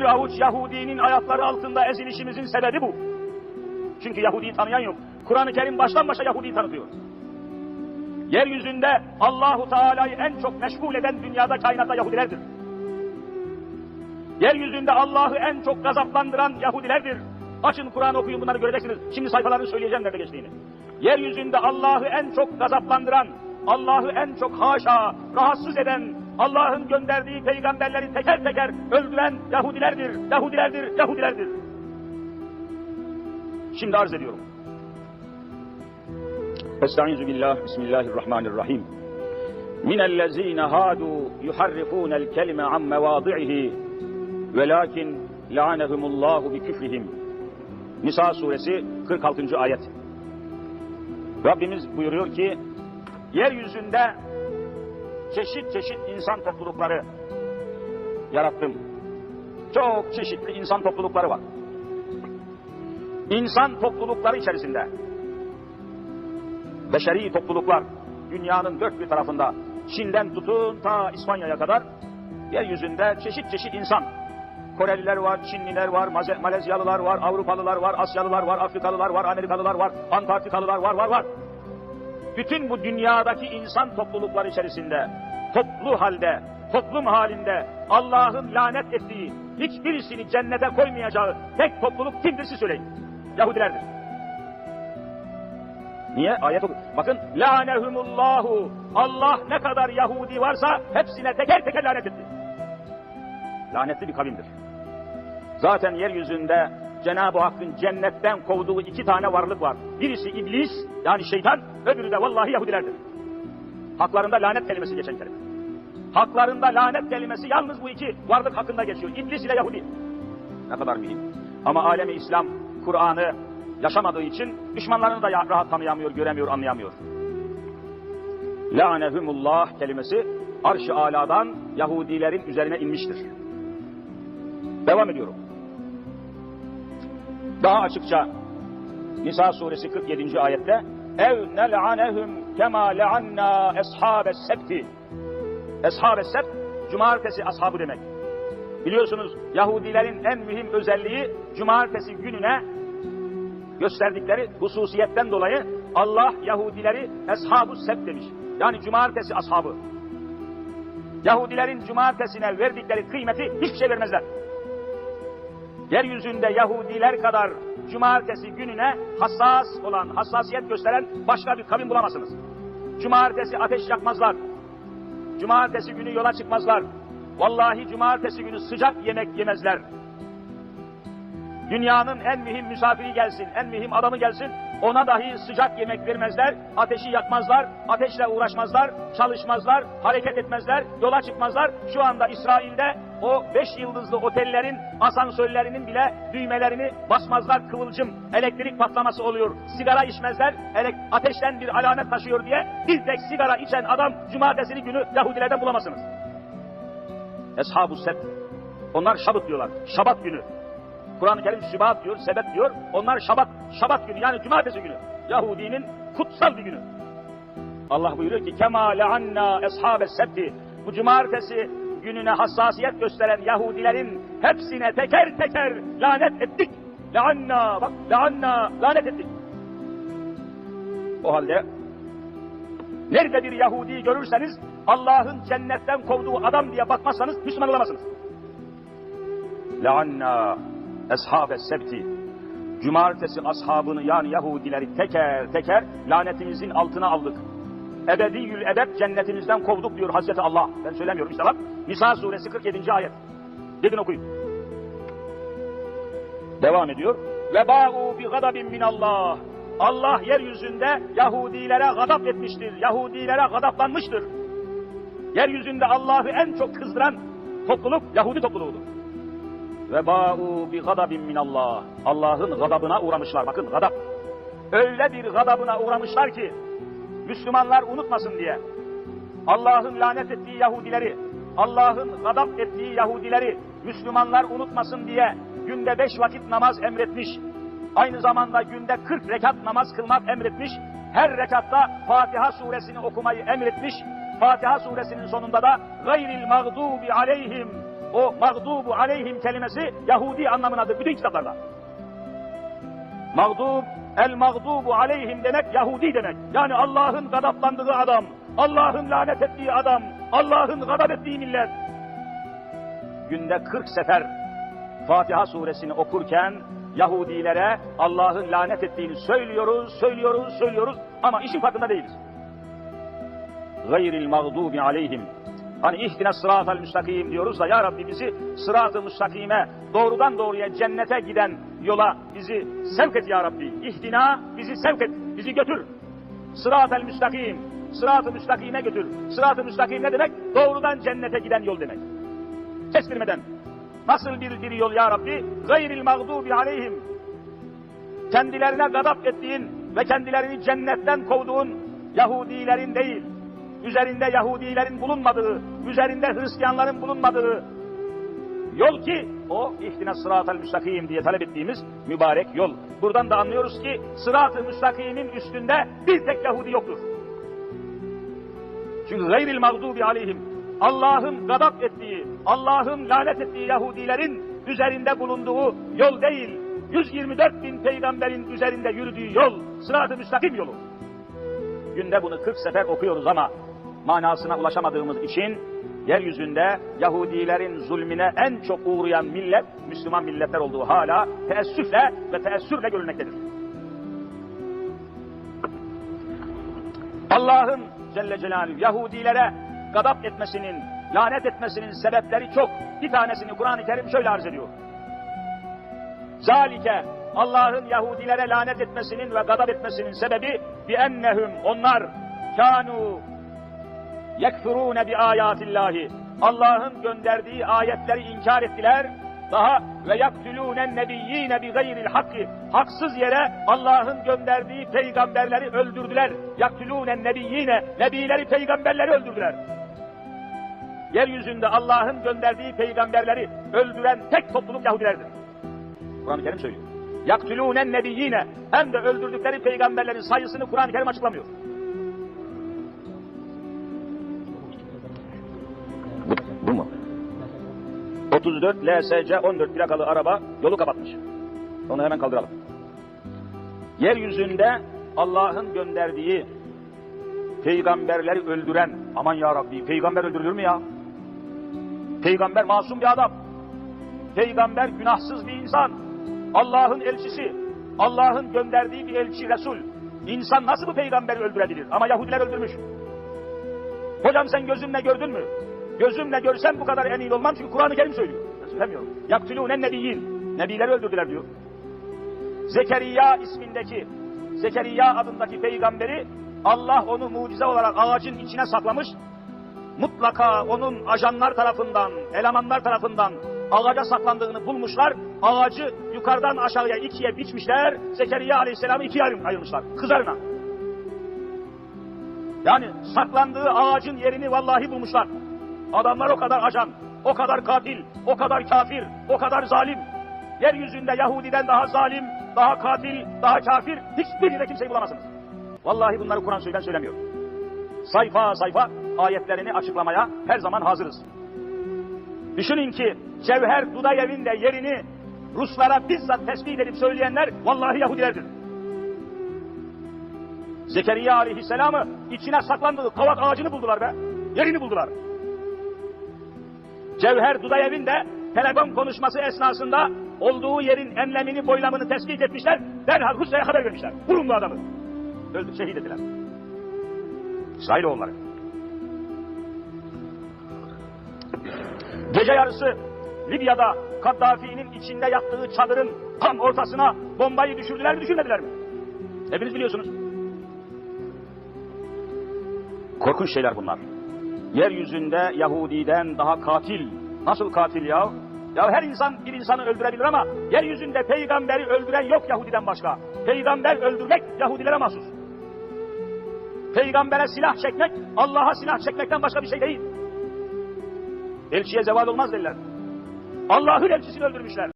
Bir avuç Yahudinin ayakları altında ezilişimizin sebebi bu. Çünkü Yahudi'yi tanıyan yok. Kur'an-ı Kerim baştan başa Yahudi'yi tanıtıyor. Yeryüzünde Allahu Teala'yı en çok meşgul eden dünyada kainatta Yahudilerdir. Yeryüzünde Allah'ı en çok gazaplandıran Yahudilerdir. Açın Kur'an okuyun bunları göreceksiniz. Şimdi sayfalarını söyleyeceğim nerede geçtiğini. Yeryüzünde Allah'ı en çok gazaplandıran, Allah'ı en çok haşa, rahatsız eden, Allah'ın gönderdiği peygamberleri teker teker öldüren Yahudilerdir, Yahudilerdir, Yahudilerdir. Şimdi arz ediyorum. Estaizu billah, bismillahirrahmanirrahim. Minellezine hadu yuharrifunel kelime an mevadi'ihi velakin la'anehumullahu bi küfrihim. Nisa suresi 46. ayet. Rabbimiz buyuruyor ki yeryüzünde çeşit çeşit insan toplulukları yarattım. Çok çeşitli insan toplulukları var. İnsan toplulukları içerisinde beşeri topluluklar dünyanın dört bir tarafında Çin'den tutun ta İspanya'ya kadar yeryüzünde çeşit çeşit insan Koreliler var, Çinliler var, Maze- Malezyalılar var, Avrupalılar var, Asyalılar var, Afrikalılar var, Amerikalılar var, Antarktikalılar var, var, var. Bütün bu dünyadaki insan toplulukları içerisinde toplu halde, toplum halinde Allah'ın lanet ettiği, hiçbirisini cennete koymayacağı tek topluluk kimdir siz söyleyin. Yahudilerdir. Niye? Ayet oku. Bakın lanehumullahu. Allah ne kadar Yahudi varsa hepsine teker teker lanet etti. Lanetli bir kavimdir. Zaten yeryüzünde Cenab-ı Hakk'ın cennetten kovduğu iki tane varlık var. Birisi iblis yani şeytan, öbürü de vallahi Yahudilerdir. Haklarında lanet kelimesi geçen kelime. Haklarında lanet kelimesi yalnız bu iki varlık hakkında geçiyor. İblis ile Yahudi. Ne kadar mühim. Ama alemi İslam Kur'an'ı yaşamadığı için düşmanlarını da rahat tanıyamıyor, göremiyor, anlayamıyor. La'nehumullah kelimesi arş-ı aladan Yahudilerin üzerine inmiştir. Devam ediyorum. Daha açıkça Nisa suresi 47. ayette ev nel'anehum kema le'anna eshabes sebti Eshab-ı sebt cumartesi ashabı demek. Biliyorsunuz Yahudilerin en mühim özelliği cumartesi gününe gösterdikleri hususiyetten dolayı Allah Yahudileri eshab-ı sebt demiş. Yani cumartesi ashabı. Yahudilerin cumartesine verdikleri kıymeti hiçbir şey vermezler. Yeryüzünde Yahudiler kadar cumartesi gününe hassas olan, hassasiyet gösteren başka bir kavim bulamazsınız. Cumartesi ateş yakmazlar. Cumartesi günü yola çıkmazlar. Vallahi cumartesi günü sıcak yemek yemezler. Dünyanın en mühim misafiri gelsin, en mühim adamı gelsin, ona dahi sıcak yemek vermezler, ateşi yakmazlar, ateşle uğraşmazlar, çalışmazlar, hareket etmezler, yola çıkmazlar. Şu anda İsrail'de o beş yıldızlı otellerin asansörlerinin bile düğmelerini basmazlar, kıvılcım, elektrik patlaması oluyor. Sigara içmezler, ateşten bir alamet taşıyor diye bir tek sigara içen adam cumartesini günü Yahudilerden bulamazsınız. Eshab-ı. Onlar şabıt diyorlar. Şabat günü. Kur'an-ı Kerim şibat diyor, sebep diyor. Onlar şabat, şabat günü yani cumartesi günü. Yahudinin kutsal bir günü. Allah buyuruyor ki kema leanna eshabe sebti. Bu cumartesi gününe hassasiyet gösteren Yahudilerin hepsine teker teker lanet ettik. Leanna bak leanna lanet ettik. O halde nerede bir Yahudi görürseniz Allah'ın cennetten kovduğu adam diye bakmazsanız Müslüman olamazsınız. Leanna eshabe sebti. Cumartesi ashabını yani Yahudileri teker teker lanetimizin altına aldık. Ebediyül ebed cennetimizden kovduk diyor Hazreti Allah. Ben söylemiyorum işte bak. Nisa suresi 47. ayet. Gidin okuyun. Devam ediyor. Ve ba'u bi gadabin minallah. Allah yeryüzünde Yahudilere gadap etmiştir. Yahudilere gadaplanmıştır. Yeryüzünde Allah'ı en çok kızdıran topluluk Yahudi topluluğudur. Ve ba'u bi gadabin minallah. Allah'ın gadabına uğramışlar. Bakın gadap. Öyle bir gadabına uğramışlar ki Müslümanlar unutmasın diye. Allah'ın lanet ettiği Yahudileri, Allah'ın gadap ettiği Yahudileri Müslümanlar unutmasın diye günde beş vakit namaz emretmiş. Aynı zamanda günde 40 rekat namaz kılmak emretmiş. Her rekatta Fatiha suresini okumayı emretmiş. Fatiha suresinin sonunda da gayril mağdubi aleyhim o mağdubu aleyhim kelimesi Yahudi anlamındadır bütün kitaplarda. Mağdub, el mağdubu aleyhim demek Yahudi demek. Yani Allah'ın gadaplandığı adam, Allah'ın lanet ettiği adam, Allah'ın gadap ettiği millet. Günde 40 sefer Fatiha suresini okurken Yahudilere Allah'ın lanet ettiğini söylüyoruz, söylüyoruz, söylüyoruz ama işin farkında değiliz. Gayril mağdubi aleyhim. Hani ihtine sıratel müstakim diyoruz da ya Rabbi bizi sırat-ı müstakime doğrudan doğruya cennete giden yola bizi sevk et ya Rabbi. İhtina bizi sevk et, bizi götür. Sıratel müstakim, sırat-ı müstakime götür. Sırat-ı müstakim ne demek? Doğrudan cennete giden yol demek. Kestirmeden. Nasıl bir, bir yol ya Rabbi? Gayril mağdubi aleyhim. Kendilerine gadap ettiğin ve kendilerini cennetten kovduğun Yahudilerin değil, üzerinde Yahudilerin bulunmadığı, üzerinde Hristiyanların bulunmadığı yol ki o ihtine sıratel müstakim diye talep ettiğimiz mübarek yol. Buradan da anlıyoruz ki sırat-ı müstakimin üstünde bir tek Yahudi yoktur. Çünkü gayril mağdubi aleyhim Allah'ın gadap ettiği, Allah'ın lanet ettiği Yahudilerin üzerinde bulunduğu yol değil, 124 bin peygamberin üzerinde yürüdüğü yol, sırat-ı müstakim yolu. Günde bunu 40 sefer okuyoruz ama manasına ulaşamadığımız için yeryüzünde Yahudilerin zulmüne en çok uğrayan millet, Müslüman milletler olduğu hala teessüfle ve teessürle görülmektedir. Allah'ın Celle Celaluhu Yahudilere gadap etmesinin, lanet etmesinin sebepleri çok. Bir tanesini Kur'an-ı Kerim şöyle arz ediyor. Zalike Allah'ın Yahudilere lanet etmesinin ve gadap etmesinin sebebi bi ennehum onlar kanu yekfurune bi ayatillahi Allah'ın gönderdiği ayetleri inkar ettiler. Daha ve yaktulûnen nebiyyîne bi gayril hakkı haksız yere Allah'ın gönderdiği peygamberleri öldürdüler. Yaktulûnen nebiyyîne nebileri peygamberleri öldürdüler. Yeryüzünde Allah'ın gönderdiği peygamberleri öldüren tek topluluk Yahudilerdir. Kur'an-ı Kerim söylüyor. Yaktulûnen nebiyyîne hem de öldürdükleri peygamberlerin sayısını Kur'an-ı Kerim açıklamıyor. 34 LSC 14 plakalı araba yolu kapatmış. Onu hemen kaldıralım. Yeryüzünde Allah'ın gönderdiği peygamberleri öldüren, aman ya Rabbi peygamber öldürülür mü ya? Peygamber masum bir adam. Peygamber günahsız bir insan. Allah'ın elçisi. Allah'ın gönderdiği bir elçi, Resul. İnsan nasıl bu peygamberi öldürebilir? Ama Yahudiler öldürmüş. Hocam sen gözünle gördün mü? Gözümle görsem bu kadar emin olmam çünkü Kur'an-ı Kerim söylüyor. Ben söylemiyorum. Yaktulûnen nebiyyin. Nebileri öldürdüler diyor. Zekeriya ismindeki, Zekeriya adındaki peygamberi Allah onu mucize olarak ağacın içine saklamış. Mutlaka onun ajanlar tarafından, elemanlar tarafından ağaca saklandığını bulmuşlar. Ağacı yukarıdan aşağıya ikiye biçmişler. Zekeriya aleyhisselamı ikiye ayırmışlar. Kızarına. Yani saklandığı ağacın yerini vallahi bulmuşlar. Adamlar o kadar ajan, o kadar katil, o kadar kafir, o kadar zalim. Yeryüzünde Yahudiden daha zalim, daha katil, daha kafir hiçbir yerde kimseyi bulamazsınız. Vallahi bunları Kur'an söyleden söylemiyor. Sayfa sayfa ayetlerini açıklamaya her zaman hazırız. Düşünün ki Cevher Dudayev'in de yerini Ruslara bizzat tespit edip söyleyenler vallahi Yahudilerdir. Zekeriya aleyhisselamı içine saklandığı kavak ağacını buldular be. Yerini buldular. Cevher Dudayev'in de telefon konuşması esnasında olduğu yerin enlemini boylamını tespit etmişler. Derhal Rusya'ya haber vermişler. Vurun adamı. Öldü, şehit ettiler. İsrailoğulları. Gece yarısı Libya'da Kaddafi'nin içinde yattığı çadırın tam ortasına bombayı düşürdüler mi düşürmediler mi? Hepiniz biliyorsunuz. Korkunç şeyler bunlar. Yeryüzünde Yahudiden daha katil. Nasıl katil ya? Ya her insan bir insanı öldürebilir ama yeryüzünde peygamberi öldüren yok Yahudiden başka. Peygamber öldürmek Yahudilere mahsus. Peygambere silah çekmek Allah'a silah çekmekten başka bir şey değil. Elçiye zeval olmaz derler. Allah'ın elçisini öldürmüşler.